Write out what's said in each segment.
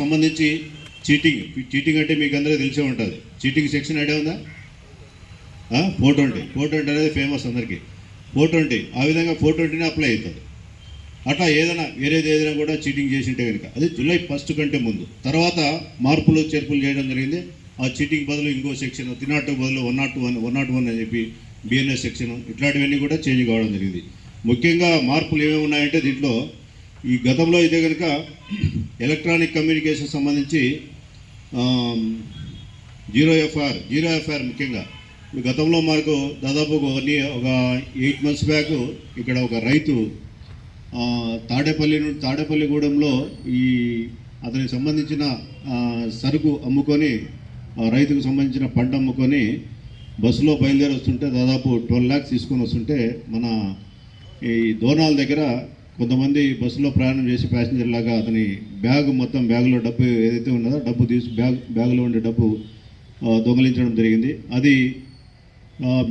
సంబంధించి cheating cheating అంటే మీకు అందరూ తెలిసే ఉంటుంది. చీటింగ్ సెక్షన్ ఐడియా ఉందా? Four twenty. ఫోర్ ట్వంటీ అనేది ఫేమస్ అందరికీ. Four twenty. ఆ విధంగా ఫోర్ ట్వంటీని అప్లై అవుతుంది. అట్లా ఏదైనా వేరేది ఏదైనా కూడా చీటింగ్ చేసి ఉంటే కనుక అది జూలై ఫస్ట్ కంటే ముందు. తర్వాత మార్పులు చేర్పులు చేయడం జరిగింది. ఆ చీటింగ్ బదులు ఇంకో సెక్షన్ తినాట్ బదులు one nought one one nought one అని చెప్పి బిఎన్ఎస్ సెక్షన్ ఇట్లాంటివన్నీ కూడా చేంజ్ కావడం జరిగింది. ముఖ్యంగా మార్పులు ఏమేమి ఉన్నాయంటే దీంట్లో ఈ గతంలో అయితే కనుక ఎలక్ట్రానిక్ కమ్యూనికేషన్ సంబంధించి జీరో ఎఫ్ఆర్ జీరో ఎఫ్ఆర్ ముఖ్యంగా. గతంలో మనకు దాదాపు ఒక ఒక ఎయిట్ మంత్స్ బ్యాక్ ఇక్కడ ఒక రైతు తాడేపల్లి నుండి తాడేపల్లిగూడెంలో ఈ అతనికి సంబంధించిన సరుకు అమ్ముకొని రైతుకు సంబంధించిన పంట అమ్ముకొని బస్సులో బయలుదేరి వస్తుంటే దాదాపు ట్వెల్వ్ ల్యాక్స్ తీసుకొని వస్తుంటే మన ఈ దోనాల దగ్గర కొంతమంది బస్సులో ప్రయాణం చేసి ప్యాసింజర్ లాగా అతని బ్యాగ్ మొత్తం బ్యాగులో డబ్బు ఏదైతే ఉన్నదో డబ్బు తీసి బ్యాగ్ బ్యాగులో ఉండే డబ్బు దొంగలించడం జరిగింది. అది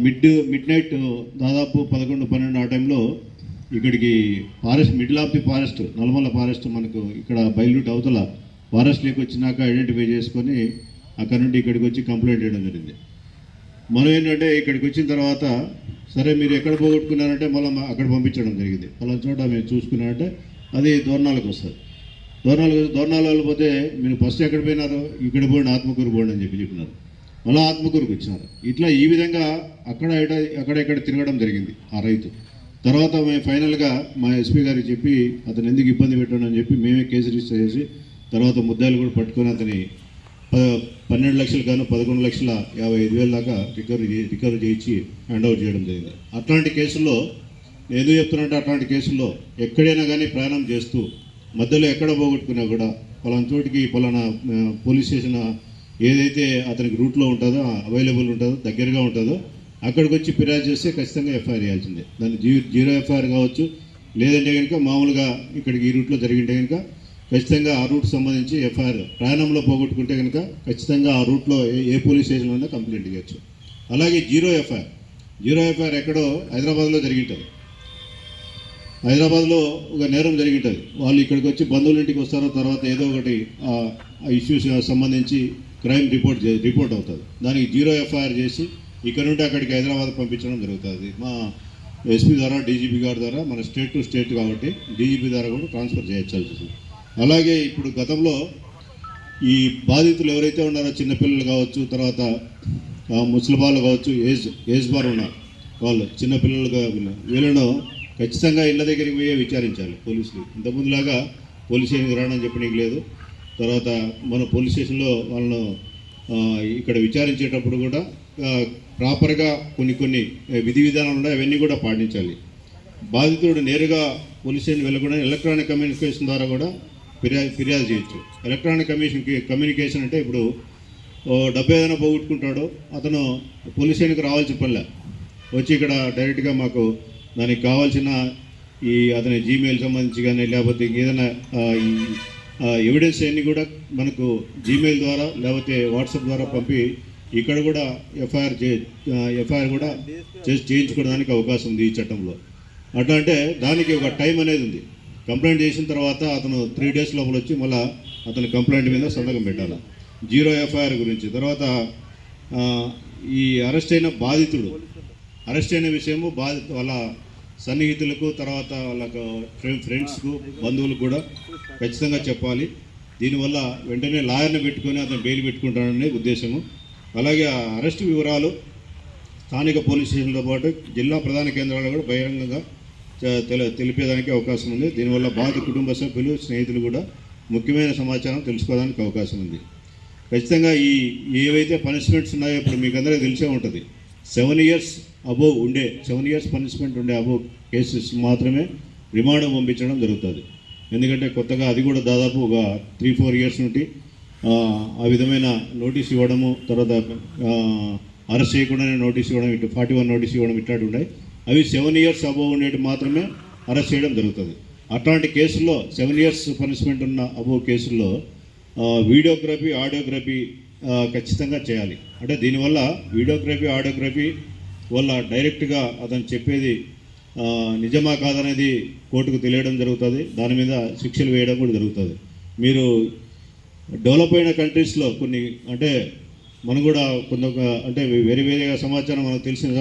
మిడ్ మిడ్ నైట్ దాదాపు పదకొండు పన్నెండు ఆ టైంలో ఇక్కడికి forest middle of the forest Nallamala forest మనకు ఇక్కడ బయలుట్ అవతల ఫారెస్ట్లోకి వచ్చినాక ఐడెంటిఫై చేసుకొని అక్కడ నుండి ఇక్కడికి వచ్చి కంప్లైంట్ చేయడం జరిగింది. మనం ఏంటంటే ఇక్కడికి వచ్చిన తర్వాత సరే మీరు ఎక్కడ పోగొట్టుకున్నారంటే మళ్ళీ అక్కడ పంపించడం జరిగింది. పలానా చోట మేము చూసుకున్నారంటే అది దోర్నాలకు వస్తుంది. దోర్నాలకు దోర్నాలు వెళ్ళిపోతే మీరు ఫస్ట్ ఎక్కడ పోయినారు ఇక్కడ పోండి ఆత్మకూరు పోండి అని చెప్పి చెప్పినారు. మళ్ళీ ఆత్మకూరుకు వచ్చినారు. ఇట్లా ఈ విధంగా అక్కడ ఇట- అక్కడ ఇక్కడ తిరగడం జరిగింది ఆ రైతు. తర్వాత మేము ఫైనల్గా మా ఎస్పీ గారికి చెప్పి అతను ఎందుకు ఇబ్బంది పెట్టాడని చెప్పి మేమే కేసు రిజిస్టర్ చేసి తర్వాత ముద్దాయిలు కూడా పట్టుకొని అతని పన్నెండు లక్షలు గాను పదకొండు లక్షల యాభై ఐదు వేల దాకా రికవరీ రికవరీ చేయించి హ్యాండ్ ఓవర్ చేయడం జరిగింది. అట్లాంటి కేసుల్లో నేను ఎందుకు చెప్తున్నట్టు అట్లాంటి కేసుల్లో ఎక్కడైనా కానీ ప్రయాణం చేస్తూ మధ్యలో ఎక్కడ పోగొట్టుకున్నా కూడా పలానా చోటికి పలానా పోలీస్ స్టేషన్ ఏదైతే అతనికి రూట్లో ఉంటుందో అవైలబుల్ ఉంటుందో దగ్గరగా ఉంటుందో అక్కడికి వచ్చి ఫిర్యాదు చేస్తే ఖచ్చితంగా ఎఫ్ఐఆర్ చేయాల్సిందే. దాన్ని జీ జీరో ఎఫ్ఐఆర్ కావచ్చు లేదంటే కనుక మామూలుగా ఇక్కడికి ఈ రూట్లో జరిగింటే కనుక ఖచ్చితంగా ఆ రూట్ సంబంధించి ఎఫ్ఐఆర్ ప్రయాణంలో పోగొట్టుకుంటే కనుక ఖచ్చితంగా ఆ రూట్లో ఏ- ఏ పోలీస్ స్టేషన్లో ఉన్నా కంప్లైంట్ ఇవ్వచ్చు. అలాగే జీరో ఎఫ్ఐఆర్. జీరో ఎఫ్ఐఆర్ ఎక్కడో హైదరాబాద్లో జరిగింటుంది. హైదరాబాద్లో ఒక నేరం జరిగింటుంది. వాళ్ళు ఇక్కడికి వచ్చి బంధువుల ఇంటికి వస్తారో తర్వాత ఏదో ఒకటి ఆ ఇష్యూస్ సంబంధించి క్రైమ్ రిపోర్ట్ రిపోర్ట్ అవుతుంది. దానికి జీరో ఎఫ్ఐఆర్ చేసి ఇక్కడ నుండి అక్కడికి హైదరాబాద్ పంపించడం జరుగుతుంది. మా ఎస్పీ ద్వారా డీజీపీ గారి ద్వారా మన స్టేట్ టు స్టేట్ కాబట్టి డీజీపీ ద్వారా కూడా ట్రాన్స్ఫర్ చేయించాల్సి వస్తుంది. అలాగే ఇప్పుడు గతంలో ఈ బాధితులు ఎవరైతే ఉన్నారో చిన్నపిల్లలు కావచ్చు తర్వాత ఆ, ముసలిబాలు కావచ్చు ఏజ్ ఏజ్ బార్ ఉన్నారు వాళ్ళు చిన్నపిల్లలుగా వీళ్ళను ఖచ్చితంగా ఇళ్ళ దగ్గరికి పోయే విచారించాలి పోలీసులు. ఇంతకుముందులాగా పోలీస్ స్టేషన్కి రావడం చెప్పడానికి లేదు. తర్వాత మన పోలీస్ స్టేషన్లో వాళ్ళను ఇక్కడ విచారించేటప్పుడు కూడా ప్రాపర్గా కొన్ని కొన్ని విధి విధానాలు ఉన్నాయి అవన్నీ కూడా పాటించాలి. బాధితుడు నేరుగా పోలీస్ స్టేషన్ వెళ్ళకుండా ఎలక్ట్రానిక్ కమ్యూనికేషన్ ద్వారా కూడా ఫిర్యాదు ఫిర్యాదు చేయొచ్చు. ఎలక్ట్రానిక్ కమిషన్ కమ్యూనికేషన్ అంటే ఇప్పుడు ఓ డబ్బు ఏదైనా పోగొట్టుకుంటాడో అతను పోలీస్ స్టేషన్కి రావాల్సిన పనిలే. వచ్చి ఇక్కడ డైరెక్ట్గా మాకు దానికి కావాల్సిన ఈ అతని జీమెయిల్ సంబంధించి కానీ లేకపోతే ఏదైనా ఎవిడెన్స్ అన్ని కూడా మనకు జీమెయిల్ ద్వారా లేకపోతే వాట్సాప్ ద్వారా పంపి ఇక్కడ కూడా ఎఫ్ఐఆర్ చే ఎఫ్ఐఆర్ కూడా చేసి చేయించుకోవడానికి అవకాశం ఉంది ఈ చట్టంలో. అట్లా అంటే దానికి ఒక టైం అనేది ఉంది. కంప్లైంట్ చేసిన తర్వాత అతను త్రీ డేస్ లోపల వచ్చి మళ్ళీ అతని కంప్లైంట్ మీద సంతకం పెట్టాలి. జీరో ఎఫ్ఐఆర్ గురించి. తర్వాత ఈ అరెస్ట్ అయిన బాధితుడు అరెస్ట్ అయిన విషయము బాధిత వాళ్ళ సన్నిహితులకు తర్వాత వాళ్ళకు ఫ్రెండ్స్కు బంధువులకు కూడా ఖచ్చితంగా చెప్పాలి. దీనివల్ల వెంటనే లాయర్ని పెట్టుకొని అతను బెయిల్ పెట్టుకుంటాడనే ఉద్దేశము. అలాగే ఆ అరెస్ట్ వివరాలు స్థానిక పోలీస్ స్టేషన్తో పాటు జిల్లా ప్రధాన కేంద్రాల్లో కూడా బహిరంగంగా తెలిపేదానికి అవకాశం ఉంది. దీనివల్ల బాధిత కుటుంబ సభ్యులు స్నేహితులు కూడా ముఖ్యమైన సమాచారం తెలుసుకోవడానికి అవకాశం ఉంది. ఖచ్చితంగా ఈ ఏవైతే పనిష్మెంట్స్ ఉన్నాయో ఇప్పుడు మీకు అందరికీ తెలిసే ఉంటుంది. సెవెన్ ఇయర్స్ అబోవ్ ఉండే సెవెన్ ఇయర్స్ పనిష్మెంట్ ఉండే అబోవ్ కేసెస్ మాత్రమే రిమాండ్ పంపించడం జరుగుతుంది. ఎందుకంటే కొత్తగా అది కూడా దాదాపు ఒక త్రీ ఫోర్ ఇయర్స్ నుండి ఆ, ఆ విధమైన నోటీస్ ఇవ్వడము తర్వాత అరెస్ట్ చేయకుండానే నోటీస్ ఇవ్వడం ఇటు ఫార్టీ వన్ నోటీస్ ఇవ్వడం ఇట్లాంటి ఉన్నాయి. అవి సెవెన్ ఇయర్స్ అబోవ్ ఉండేటి మాత్రమే అరెస్ట్ చేయడం జరుగుతుంది. అట్లాంటి కేసుల్లో సెవెన్ ఇయర్స్ పనిష్మెంట్ ఉన్న అబోవ్ కేసుల్లో వీడియోగ్రఫీ ఆడియోగ్రఫీ ఖచ్చితంగా చేయాలి. అంటే దీనివల్ల వీడియోగ్రఫీ ఆడియోగ్రఫీ వల్ల డైరెక్ట్గా అతను చెప్పేది నిజమా కాదనేది కోర్టుకు తెలియడం జరుగుతుంది. దాని మీద శిక్షలు వేయడం కూడా జరుగుతుంది. మీరు డెవలప్ అయిన కంట్రీస్లో కొన్ని అంటే మనం కూడా కొంత అంటే వేరే వేరే సమాచారం మనకు తెలిసిన